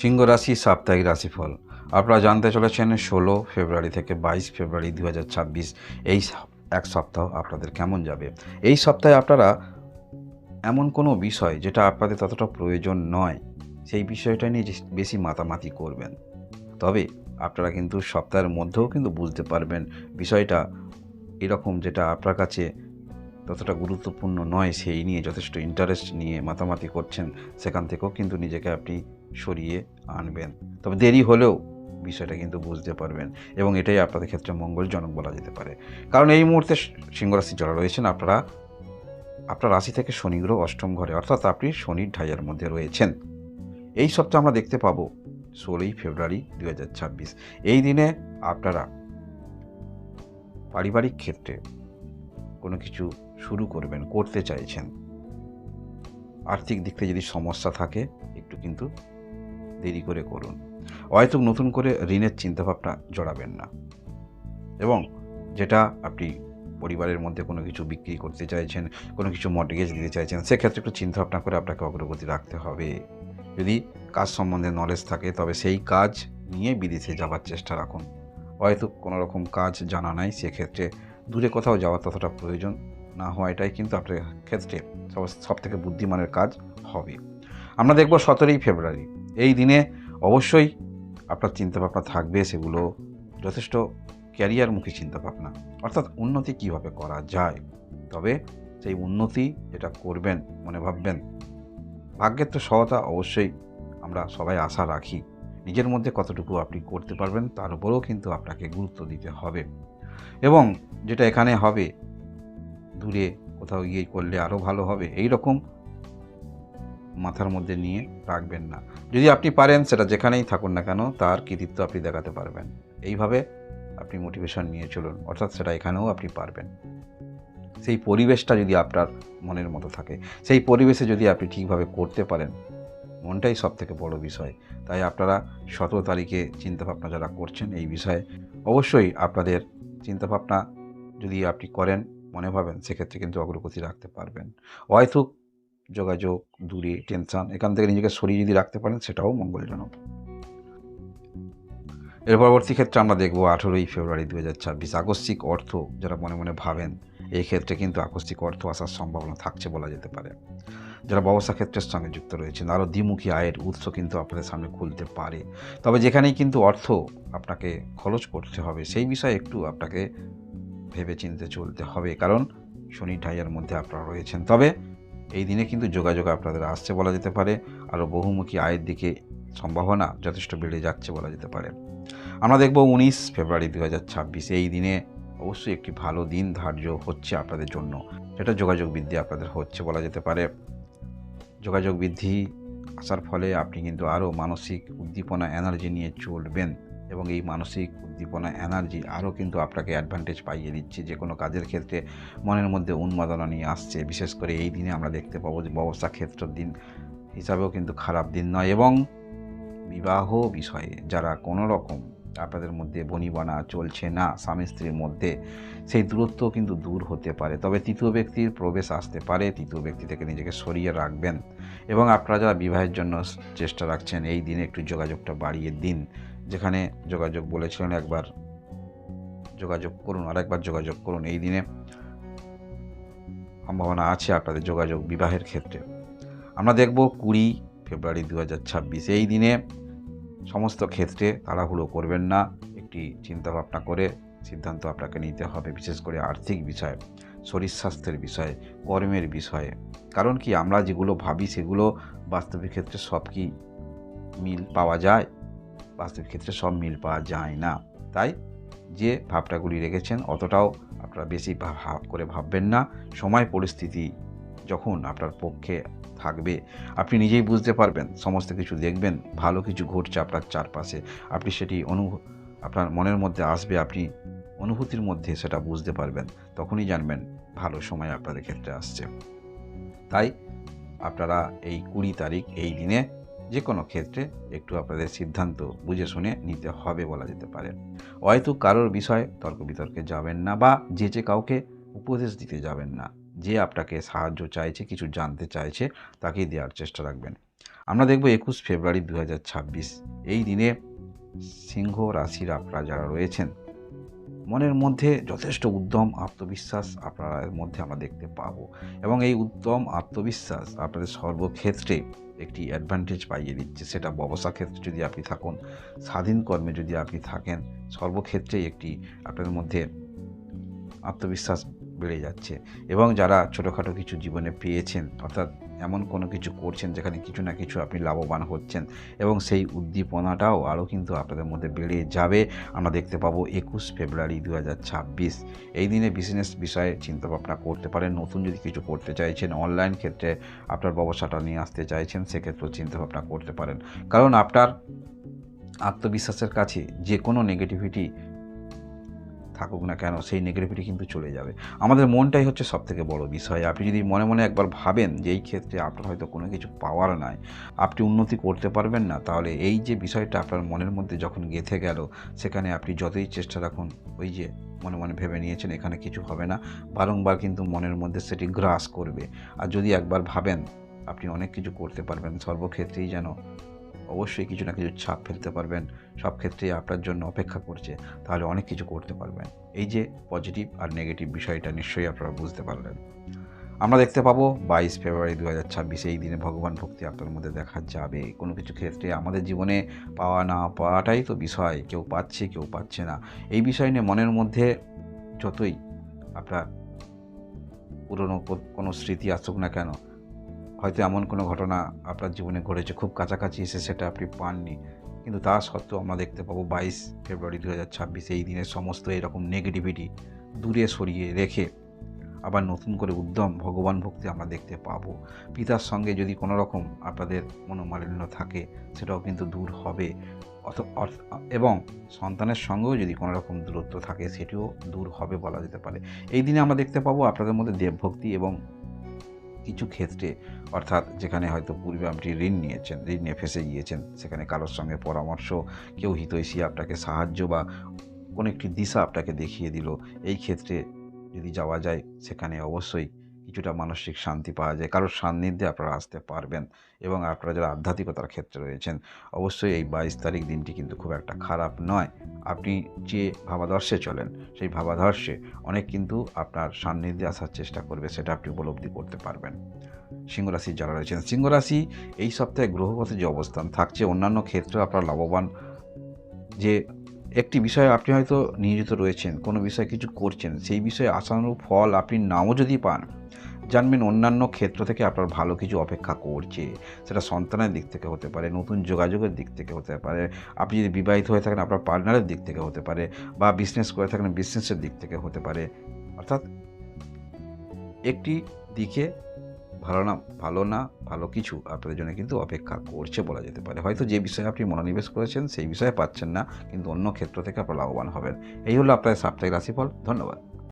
সিংহ রাশি, সাপ্তাহিক রাশিফল। আপনারা জানতে চলেছেন ষোলো ফেব্রুয়ারি থেকে বাইশ ফেব্রুয়ারি দু হাজার ছাব্বিশ। এই এক সপ্তাহ আপনাদের কেমন যাবে? এই সপ্তাহে আপনারা এমন কোনো বিষয় যেটা আপনাদের ততটা প্রয়োজন নয়, সেই বিষয়টা নিয়ে বেশি মাতামাতি করবেন। তবে আপনারা কিন্তু সপ্তাহের মধ্যেও কিন্তু বুঝতে পারবেন বিষয়টা এরকম যেটা আপনার কাছে ততটা গুরুত্বপূর্ণ নয়, সেই নিয়ে যথেষ্ট ইন্টারেস্ট নিয়ে মাতামাতি করছেন, সেখান থেকেও কিন্তু নিজেকে আপনি সরিয়ে আনবেন। তবে দেরি হলেও বিষয়টা কিন্তু বুঝতে পারবেন এবং এটাই আপনাদের ক্ষেত্রে মঙ্গলজনক বলা যেতে পারে। কারণ এই মুহূর্তে সিংহরাশি যারা রয়েছেন আপনারা, আপনার রাশি থেকে শনি গ্রহ অষ্টম ঘরে, অর্থাৎ আপনি শনির ঢাইয়ের মধ্যে রয়েছেন। এই সপ্তাহে আমরা দেখতে পাবো ষোলোই ফেব্রুয়ারি দু হাজার ছাব্বিশ। এই দিনে আপনারা পারিবারিক ক্ষেত্রে কোনো কিছু শুরু করবেন, করতে চাইছেন। আর্থিক দিক থেকে যদি সমস্যা থাকে, একটু কিন্তু দেরি করে করুন। হয়তো নতুন করে ঋণের চিন্তাভাবনা জড়াবেন না। এবং যেটা আপনি পরিবারের মধ্যে কোনো কিছু বিক্রি করতে চাইছেন, কোনো কিছু মর্টগেজ দিতে চাইছেন, সেক্ষেত্রে একটু চিন্তাভাবনা করে আপনাকে অগ্রগতি রাখতে হবে। যদি কাজ সম্বন্ধে নলেজ থাকে, তবে সেই কাজ নিয়ে বিদেশে যাওয়ার চেষ্টা রাখুন। হয়তো কোনো রকম কাজ জানা নাই, সেক্ষেত্রে দূরে কোথাও যাওয়ার ততটা প্রয়োজন না হওয়া এটাই কিন্তু আপনার ক্ষেত্রে সব থেকে বুদ্ধিমানের কাজ হবে। আমরা দেখব সতেরোই ফেব্রুয়ারি। এই দিনে অবশ্যই আপনার চিন্তাভাবনা থাকবে, সেগুলো যথেষ্ট ক্যারিয়ারমুখী চিন্তাভাবনা। অর্থাৎ উন্নতি কীভাবে করা যায়? তবে সেই উন্নতি যেটা করবেন, মনে ভাববেন, ভাগ্যের তো সহতা অবশ্যই আমরা সবাই আশা রাখি। নিজের মধ্যে কতটুকু আপনি করতে পারবেন, তার উপরেও কিন্তু আপনাকে গুরুত্ব দিতে হবে। এবং যেটা এখানে হবে, দূরে কোথাও গিয়ে করলে আরও ভালো হবে এই রকম মাথার মধ্যে নিয়ে রাখবেন না। যদি আপনি পারেন, সেটা যেখানেই থাকুন না কেন, তার কৃতিত্ব আপনি দেখাতে পারবেন। এইভাবে আপনি মোটিভেশন নিয়ে চলুন, অর্থাৎ সেটা এখানেও আপনি পারবেন। সেই পরিবেশটা যদি আপনার মনের মতো থাকে, সেই পরিবেশে যদি আপনি ঠিকভাবে করতে পারেন, মনটাই সব থেকে বড় বিষয়। তাই আপনারা সতেরো তারিখে চিন্তাভাবনা যারা করছেন এই বিষয়ে, অবশ্যই আপনাদের চিন্তাভাবনা যদি আপনি করেন, মনে ভাবেন, সেক্ষেত্রে কিন্তু অগ্রগতি রাখতে পারবেন। হয়তো যোগাযোগ, দূরে, টেনশন, এখান থেকে নিজেকে সরিয়ে যদি রাখতে পারেন, সেটাও মঙ্গলজনক। এর পরবর্তী ক্ষেত্রে আমরা দেখব আঠেরোই ফেব্রুয়ারি দু হাজার ছাব্বিশ আকস্মিক অর্থ, যারা মনে মনে ভাবেন, এই ক্ষেত্রে কিন্তু আকস্মিক অর্থ আসার সম্ভাবনা থাকছে বলা যেতে পারে। যারা ব্যবসা ক্ষেত্রের সঙ্গে যুক্ত রয়েছেন, আরও দ্বিমুখী আয়ের উৎস কিন্তু আপনাদের সামনে খুলতে পারে। তবে যেখানেই কিন্তু অর্থ আপনাকে খরচ করতে হবে, সেই বিষয়ে একটু আপনাকে ভেবে চিনতে চলতে হবে, কারণ শনি ঢাইয়ার মধ্যে আপনারা রয়েছেন। তবে এই দিনে কিন্তু যোগাযোগ আপনাদের আসছে বলা যেতে পারে, আরও বহুমুখী আয়ের দিকে সম্ভাবনা যথেষ্ট বেড়ে যাচ্ছে বলা যেতে পারে। আমরা দেখব উনিশ ফেব্রুয়ারি দু এই দিনে অবশ্যই একটি ভালো দিন ধার্য হচ্ছে আপনাদের জন্য। যেটা যোগাযোগ বৃদ্ধি আপনাদের হচ্ছে বলা যেতে পারে। যোগাযোগ বৃদ্ধি আসার ফলে আপনি কিন্তু আরও মানসিক উদ্দীপনা, এনার্জি নিয়ে চলবেন। এবং এই মানসিক উদ্দীপনা এনার্জি আরও কিন্তু আপনাকে অ্যাডভান্টেজ পাইয়ে দিচ্ছে। যে কোনো কাজের ক্ষেত্রে মনের মধ্যে উন্মাদনা নিয়ে আসছে। বিশেষ করে এই দিনে আমরা দেখতে পাবো যে ব্যবসা ক্ষেত্রের দিন হিসাবেও কিন্তু খারাপ দিন নয় এবং বিবাহ বিষয়ে যারা কোনো রকম আপনাদের মধ্যে বনিবনা চলছে না স্বামী স্ত্রীর মধ্যে, সেই দূরত্ব কিন্তু দূর হতে পারে। তবে তৃতীয় ব্যক্তির প্রবেশ আসতে পারে। তৃতীয় ব্যক্তি থেকে নিজেকে সরিয়ে রাখবেন এবং আপনারা যারা বিবাহের জন্য চেষ্টা রাখছেন, এই দিনে একটু যোগাযোগটা বাড়িয়ে দিন। যেখানে যোগাযোগ বলেছিলেন একবার, যোগাযোগ করুন, আরেকবার যোগাযোগ করুন এই দিনে। সম্ভাবনা আছে আপনাদের যোগাযোগ বিবাহের ক্ষেত্রে। আমরা দেখব কুড়ি ফেব্রুয়ারি দু এই দিনে সমস্ত ক্ষেত্রে তাড়াহুড়ো করবেন না। একটি চিন্তাভাবনা করে সিদ্ধান্ত আপনাকে নিতে হবে, বিশেষ করে আর্থিক বিষয়ে, শরীর স্বাস্থ্যের বিষয়ে, কর্মের বিষয়ে। কারণ কি, আমরা যেগুলো ভাবি সেগুলো বাস্তবিক ক্ষেত্রে সব কি মিল পাওয়া যায়? বাস্তবিক ক্ষেত্রে সব মিল পাওয়া যায় না। তাই যে ভাবটাগুলি রেখেছেন অতটাও আপনারা বেশি ভাব করে ভাববেন না। সময়, পরিস্থিতি যখন আপনার পক্ষে থাকবে, আপনি নিজেই বুঝতে পারবেন, সমস্ত কিছু দেখবেন, ভালো কিছু ঘটছে আপনার চারপাশে, আপনি সেটি অনু, আপনার মনের মধ্যে আসবে, আপনি অনুভূতির মধ্যে সেটা বুঝতে পারবেন, তখনই জানবেন ভালো সময় আপনাদের ক্ষেত্রে আসছে। তাই আপনারা এই কুড়ি তারিখ, এই দিনে যে কোনো ক্ষেত্রে একটু আপনাদের সিদ্ধান্ত বুঝে শুনে নিতে হবে বলা যেতে পারে। হয়তো কারোর বিষয়ে তর্ক বিতর্কে যাবেন না বা যে যে কাউকে উপদেশ দিতে যাবেন না, যে আপনাকে সাহায্য চাইছে, কিছু জানতে চাইছে, তাকেই দেওয়ার চেষ্টা রাখবেন। আমরা দেখব একুশ ফেব্রুয়ারি দু হাজার ছাব্বিশ, এই দিনে সিংহ রাশির আপনারা যারা রয়েছেন মনের মধ্যে যথেষ্ট উদ্যম, আত্মবিশ্বাস আপনার মধ্যে আমরা দেখতে পাবো। এবং এই উদ্যম, আত্মবিশ্বাস আপনাদের সর্বক্ষেত্রে একটি অ্যাডভান্টেজ পাইয়ে দিচ্ছে। সেটা ব্যবসা ক্ষেত্রে যদি আপনি থাকুন, স্বাধীন কর্মে যদি আপনি থাকেন সর্বক্ষেত্রেই একটি আপনাদের মধ্যে আত্মবিশ্বাস বেড়ে যাচ্ছে। এবং যারা ছোটোখাটো কিছু জীবনে পেয়েছেন, অর্থাৎ এমন কোনো কিছু করছেন যেখানে কিছু না কিছু আপনি লাভবান হচ্ছেন এবং সেই উদ্দীপনাটাও আরও কিন্তু আপনাদের মধ্যে বেড়ে যাবে। আমরা দেখতে পাবো একুশ ফেব্রুয়ারি দু হাজার ছাব্বিশ। এই দিনে বিজনেস বিষয়ে চিন্তাভাবনা করতে পারেন। নতুন যদি কিছু করতে চাইছেন অনলাইন ক্ষেত্রে আপনার ব্যবসাটা নিয়ে আসতে চাইছেন, সেক্ষেত্রেও চিন্তাভাবনা করতে পারেন। কারণ আপনার আত্মবিশ্বাসের কাছে যে কোনো নেগেটিভিটি থাকুক না কেন, সেই নেগেটিভিটি কিন্তু চলে যাবে। আমাদের মনটাই হচ্ছে সব থেকে বড় বিষয়। আপনি যদি মনে মনে একবার ভাবেন যে এই ক্ষেত্রে আপনার হয়তো কোনো কিছু পাওয়ার নাই, আপনি উন্নতি করতে পারবেন না, তাহলে এই যে বিষয়টা আপনার মনের মধ্যে যখন গেঁথে গেল, সেখানে আপনি যতই চেষ্টা রাখুন, ওই যে মনে মনে ভেবে নিয়েছেন, এখানে কিছু হবে না, বারংবার কিন্তু মনের মধ্যে সেটি গ্রাস করবে। আর যদি একবার ভাবেন, আপনি অনেক কিছু করতে পারবেন, সর্বক্ষেত্রেই যেন অবশ্যই কিছু না কিছু ছাপ ফেলতে পারবেন। সব ক্ষেত্রেই আপনার জন্য অপেক্ষা করছে। তাহলে অনেক কিছু করতে পারবেন। এই যে পজিটিভ আর নেগেটিভ বিষয়টা নিশ্চয়ই আপনারা বুঝতে পারলেন। আমরা দেখতে পাবো বাইশ ফেব্রুয়ারি দু হাজার ছাব্বিশে, এই দিনে ভগবান ভক্তি আপনার মধ্যে দেখা যাবে। কোনো কিছু ক্ষেত্রে আমাদের জীবনে পাওয়া না পাওয়াটাই তো বিষয়। কেউ পাচ্ছে কেউ পাচ্ছে না। এই বিষয় নিয়ে মনের মধ্যে যতই আপনার পুরনো কোনো স্মৃতি আসুক না কেন হয়তো এমন কোনো ঘটনা আপনার জীবনে ঘটেছে, খুব কাছাকাছি এসে সেটা আপনি পাননি। কিন্তু তা সত্ত্বেও আমরা দেখতে পাবো বাইশ ফেব্রুয়ারি দু হাজার ছাব্বিশে, এই দিনের সমস্ত এরকম নেগেটিভিটি দূরে সরিয়ে রেখে আবার নতুন করে উদ্যম, ভগবান ভক্তি আমরা দেখতে পাবো। পিতার সঙ্গে যদি কোনো রকম আপনাদের মনোমালিন্য থাকে, সেটাও কিন্তু দূর হবে। এবং সন্তানের সঙ্গেও যদি কোনো রকম দূরত্ব থাকে, সেটিও দূর হবে বলা যেতে পারে। এই দিনে আমরা দেখতে পাবো আপনাদের মধ্যে দেবভক্তি এবং কিছু ক্ষেত্রে, অর্থাৎ যেখানে হয়তো পূর্বে আপনি ঋণ নিয়েছেন, ঋণ নিয়ে ফেসে গিয়েছেন, সেখানে কারোর সঙ্গে পরামর্শ, কেউ হিতৈষী আপনাকে সাহায্য বা কোনো একটি দিশা আপনাকে দেখিয়ে দিল, এই ক্ষেত্রে যদি যাওয়া যায়, সেখানে অবশ্যই কিছুটা মানসিক শান্তি পাওয়া যায়। কারোর সান্নিধ্যে আপনারা আসতে পারবেন এবং আপনারা যারা আধ্যাত্মিকতার ক্ষেত্রে রয়েছেন, অবশ্যই এই বাইশ তারিখ দিনটি কিন্তু খুব একটা খারাপ নয়। আপনি যে ভাবাদর্শে চলেন, সেই ভাবাদর্শে অনেক কিন্তু আপনার সান্নিধ্যে আসার চেষ্টা করবে, সেটা আপনি উপলব্ধি করতে পারবেন। সিংহরাশি যারা রয়েছেন, সিংহরাশি এই সপ্তাহে গ্রহগত যে অবস্থান থাকছে, অন্যান্য ক্ষেত্রে আপনার লাভবান যে একটি বিষয়ে আপনি হয়তো নিয়োজিত রয়েছেন, কোনো বিষয়ে কিছু করছেন, সেই বিষয়ে আশানুরূপ ফল আপনি নাও যদি পান, জানবেন অন্যান্য ক্ষেত্র থেকে আপনার ভালো কিছু অপেক্ষা করছে। সেটা সন্তানের দিক থেকে হতে পারে, নতুন যোগাযোগের দিক থেকে হতে পারে, আপনি যদি বিবাহিত হয়ে থাকেন, আপনার পার্টনারের দিক থেকে হতে পারে, বা বিজনেস করে থাকেন বিজনেসের দিক থেকে হতে পারে। অর্থাৎ একটি দিকে ভালো না ভালো না, ভালো কিছু আপনাদের জন্য কিন্তু অপেক্ষা করছে বলা যেতে পারে। হয়তো যে বিষয়ে আপনি মনোনিবেশ করেছেন, সেই বিষয়ে পাচ্ছেন না, কিন্তু অন্য ক্ষেত্র থেকে আপনার লাভবান হবেন। এই হলো আপনাদের সাপ্তাহিক রাশিফল। ধন্যবাদ।